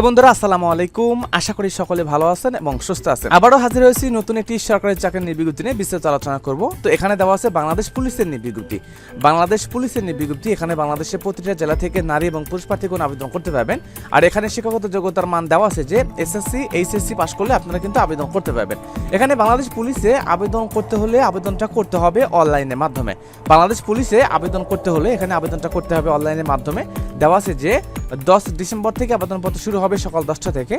বন্ধুরা, আসসালামু আলাইকুম। আশা করি সকলে ভালো আছেন এবং সুস্থ আছেন। আবারও হাজির হয়েছি নতুন একটি সরকারি চাকরির নির্বিজ্ঞপ্তি নিয়ে বিস্তারিত আলোচনা করব। তো এখানে দেওয়া আছে বাংলাদেশ পুলিশের নির্বিজ্ঞপ্তি বাংলাদেশ পুলিশের নির্বিজ্ঞপ্তি এখানে বাংলাদেশের প্রতিটা জেলা থেকে নারী এবং পুরুষ প্রার্থীগণ আবেদন করতে পারবেন। আর এখানে শিক্ষাগত যোগ্যতার মান দেওয়া আছে যে, এসএসসি, এইচএসসি পাশ করলে আপনারা কিন্তু আবেদন করতে পারবেন। এখানে বাংলাদেশ পুলিশে আবেদন করতে হলে আবেদনটা করতে হবে অনলাইনের মাধ্যমে। বাংলাদেশ পুলিশে আবেদন করতে হলে এখানে আবেদনটা করতে হবে অনলাইনের মাধ্যমে। দেওয়া আছে যে দশ ডিসেম্বর থেকে আবেদনপত্র শুরু হবে সকাল দশটা থেকে।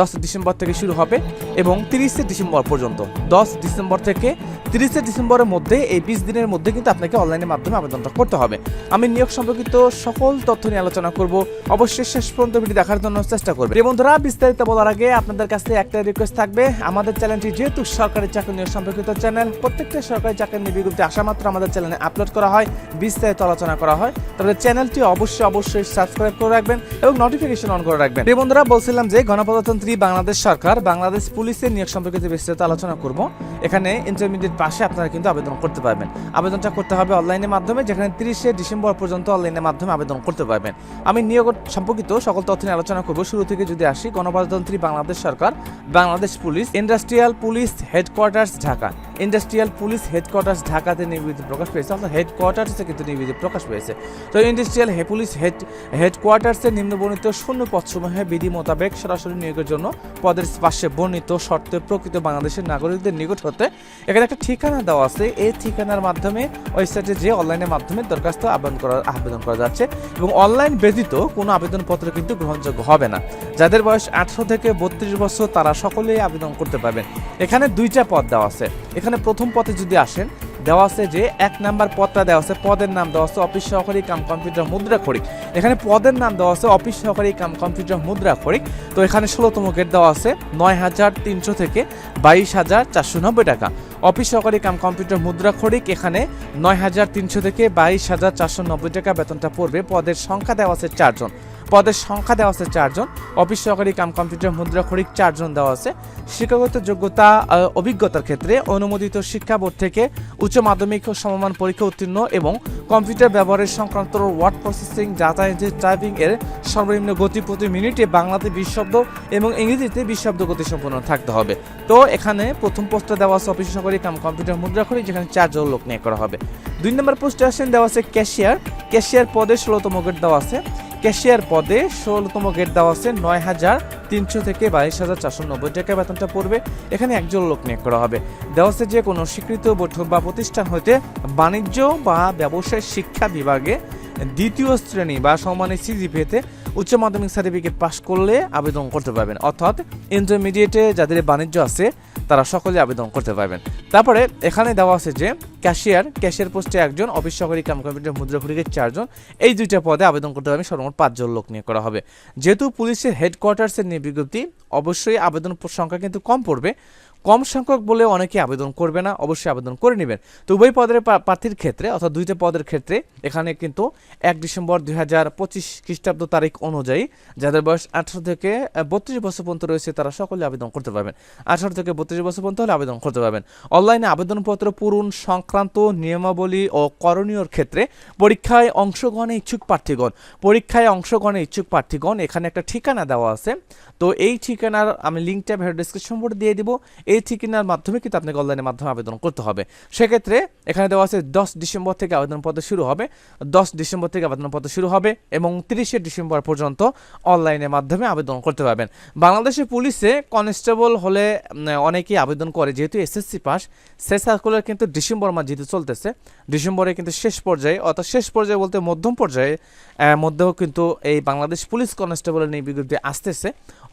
দশ ডিসেম্বর থেকে শুরু হবে এবং তিরিশে ডিসেম্বর পর্যন্ত। দশ ডিসেম্বর থেকে তিরিশে ডিসেম্বরের মধ্যে এই বিশ দিনের মধ্যে কিন্তু আপনাকে অনলাইনের মাধ্যমে আবেদনটা করতে হবে। আমি নিয়োগ সম্পর্কিত সকল তথ্য নিয়ে আলোচনা করব। অবশ্যই শেষ পর্যন্ত ভিডিও দেখার জন্য চেষ্টা করবে এবং বন্ধুরা, বিস্তারিত বলার আগে আপনাদের কাছে একটা রিকোয়েস্ট থাকবে। আমাদের চ্যানেলটি যেহেতু সরকারি চাকরি নিয়োগ সম্পর্কিত চ্যানেল, প্রত্যেকটা সরকারি চাকরির নিয়োগ বিজ্ঞপ্তি আসা মাত্র আমাদের চ্যানেলে আপলোড করা হয়, বিস্তারিত আলোচনা করা হয়। তবে চ্যানেলটি অবশ্যই অবশ্যই সাবস্ক্রাইব করে রাখবেন। এবং নোটিফিকেশন অন করে রাখবেন। প্রিয় বন্ধুরা, বলছিলাম যে গণপ্রজাতন্ত্রী বাংলাদেশ সরকার বাংলাদেশ পুলিশের নিয়োগ সম্পর্কিত বিস্তারিত আলোচনা করব, এখানে ইন্টারমিডিয়েট পাশে আপনারা কিন্তু আবেদন করতে পারবেন। আবেদনটা করতে হবে অনলাইনের মাধ্যমে, যেখানে তিরিশে ডিসেম্বর পর্যন্ত অনলাইনের মাধ্যমে আবেদন করতে পারবেন। আমি নিয়োগ সম্পর্কিত সকল তথ্য নিয়ে আলোচনা করব। শুরু থেকে যদি আসি, গণপ্রজাতন্ত্রী বাংলাদেশ সরকার, Bangladesh police, industrial police headquarters, Dhaka. Industrial police headquarters ঢাকাতে নির্বিধি প্রকাশ পেয়েছে। অর্থাৎ হেডকোয়ার্টার্সে কিন্তু নির্বিধি প্রকাশ পেয়েছে। তো ইন্ডাস্ট্রিয়াল পুলিশ হেড হেডকোয়ার্টার্সে নিম্নবর্ণিত শূন্য পদসমূহে বিধি মোতাবেক সরাসরি নিয়োগের জন্য পদের পাশে বর্ণিত শর্তে প্রকৃত বাংলাদেশের নাগরিকদের নিকট হতে এখানে একটা ঠিকানা দেওয়া আছে। এই ঠিকানার মাধ্যমে ওয়েবসাইটে যে অনলাইনের মাধ্যমে দরখাস্ত আবেদন করা আবেদন করা যাচ্ছে এবং অনলাইন ব্যতীত কোনো আবেদনপত্র কিন্তু গ্রহণযোগ্য হবে না। যাদের বয়স আঠারো থেকে বত্রিশ বছর তারা সকলেই আবেদন করতে পারবেন। এখানে দুইটা পদ দেওয়া আছে। এখানে প্রথম পথে যদি আসেন, দেওয়া আছে যে এক নাম্বার পদটা দেওয়া আছে, পদের নাম দেওয়া আছে অফিস সহকারী কাম কম্পিউটার মুদ্রা খরিক এখানে পদের নাম দেওয়া আছে অফিস সহকারী কাম কম্পিউটার মুদ্রা খরিক তো এখানে ষোলোতম গেট দেওয়া আছে নয় হাজার তিনশো থেকে বাইশ হাজার চারশো নব্বই টাকা। অফিস সহকারী কাম কম্পিউটার মুদ্রা খরিক এখানে নয় হাজার তিনশো থেকে বাইশ হাজার চারশো নব্বই টাকা বেতনটা পড়বে। পদের সংখ্যা দেওয়া আছে চারজন। পদের সংখ্যা দেওয়া আছে চারজন, অফিস সহকারী কাম কম্পিউটার, মুদ্রা খরিক চারজন দেওয়া আছে। শিক্ষাগত যোগ্যতা অভিজ্ঞতার ক্ষেত্রে অনুমোদিত শিক্ষা বোর্ড থেকে উচ্চ মাধ্যমিক ও সমমান পরীক্ষা উত্তীর্ণ এবং কম্পিউটার ব্যবহারের সংক্রান্ত word processing, data entry, typing এর সর্বনিম্ন গতি প্রতি মিনিটে বাংলাতে বিশ শব্দ এবং ইংরেজিতে বিশ শব্দ গতি সম্পন্ন থাকতে হবে। তো এখানে প্রথম পোস্টে দেওয়া আছে অফিস সহকারী কাম কম্পিউটার, মুদ্রা খরিক যেখানে চারজন লোক নিয়োগ করা হবে। দুই নম্বর পোস্টে আসেন দেওয়া আছে ক্যাশিয়ার। ক্যাশিয়ার পদে ষোলোতম গেট দেওয়া আছে। ক্যাশিয়ার পদে ষোলোতম গেট দেওয়া আছে, নয় হাজার তিনশো থেকে বাইশ হাজার চারশো নব্বই টাকা বেতনটা পড়বে। এখানে একজন লোক নিয়োগ করা হবে। দেওয়া আছে যে কোনো স্বীকৃত বৈঠক বা প্রতিষ্ঠান হইতে বাণিজ্য বা ব্যবসায় শিক্ষা বিভাগে দ্বিতীয় শ্রেণি বা সম্মানের সিজিপিতে উচ্চ মাধ্যমিক সার্টিফিকেট পাশ করলে আবেদন করতে পারবেন। অর্থাৎ ইন্টারমিডিয়েটে যাদের বাণিজ্য আছে তারা সকলে আবেদন করতে পারবেন। তারপরে এখানে দেওয়া আছে যে ক্যাশিয়ার ক্যাশিয়ার পোস্টে একজন অফিস সহকারী কাম কম্পিউটার মুদ্রা চারজন, এই দুইটা পদে আবেদন করতে পারবেন, সর্বমোট পাঁচজন লোক নিয়ে করা হবে। যেহেতু পুলিশের হেডকোয়ার্টার্সের নিয়ে বিজ্ঞপ্তি, অবশ্যই আবেদন সংখ্যা কিন্তু কম পড়বে। কম সংখ্যক বলে অনেকে আবেদন করবে না, অবশ্যই আবেদন করে নেবেন। তো উভয় পদের প্রার্থীর ক্ষেত্রে, অর্থাৎ দুইটা পদের ক্ষেত্রে, এখানে কিন্তু এক ডিসেম্বর দুই হাজার পঁচিশ খ্রিস্টাব্দ তারিখ অনুযায়ী, যাদের বয়স আঠারো থেকে বত্রিশ বছর পর্যন্ত রয়েছে, তারা সকলে আবেদন করতে পারবেন। আঠারো থেকে বত্রিশ বছর পর্যন্ত হলে আবেদন করতে পারবেন। অনলাইনে আবেদনপত্র পূরণ সংক্রান্ত নিয়মাবলী ও করণীয়র ক্ষেত্রে পরীক্ষায় অংশগ্রহণে ইচ্ছুক প্রার্থীগণ, পরীক্ষায় অংশগ্রহণে ইচ্ছুক প্রার্থীগণ, এখানে একটা ঠিকানা দেওয়া আছে। তো এই ঠিকানার আমি লিঙ্কটা ভিডিও ডিসক্রিপশন বোর্ডে দিয়ে দিব। এই ঠিকানার মাধ্যমে কিন্তু আপনাকে অনলাইনের মাধ্যমে আবেদন করতে হবে। সেক্ষেত্রে এখানে দেওয়া আছে দশ ডিসেম্বর থেকে আবেদনপত্র শুরু হবে। দশ ডিসেম্বর থেকে আবেদনপত্র শুরু হবে এবং তিরিশে ডিসেম্বর পর্যন্ত অনলাইনের মাধ্যমে আবেদন করতে পারবেন। বাংলাদেশের পুলিশে কনস্টেবল হলে অনেকেই আবেদন করে। যেহেতু এসএসসি পাস সে সার্কুলার কিন্তু ডিসেম্বর মাস যেহেতু চলতেছে, ডিসেম্বরে কিন্তু শেষ পর্যায়ে, অর্থাৎ শেষ পর্যায়ে বলতে মধ্যম পর্যায়ে মধ্যেও কিন্তু এই বাংলাদেশ পুলিশ কনস্টেবলের নিয়ে বিজ্ঞপ্তি আসতেছে।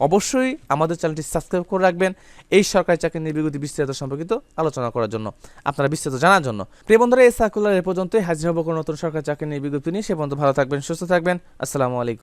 অবশ্যই আমাদের চ্যানেলটি সাবস্ক্রাইব করে রাখবেন। এই সরকারি চাকরির নিয়ে বিগত বিস্তারিত সম্পর্কিত আলোচনা করার জন্য, আপনারা বিস্তারিত জানার জন্য। প্রিয় বন্ধুরা, এই সার্কুলার এ পর্যন্তই। হাজির হব কোনো নতুন সরকার চাকরি নিয়ে নিয়ে। সে পর্যন্ত ভালো থাকবেন, সুস্থ থাকবেন। আসসালামু আলাইকুম।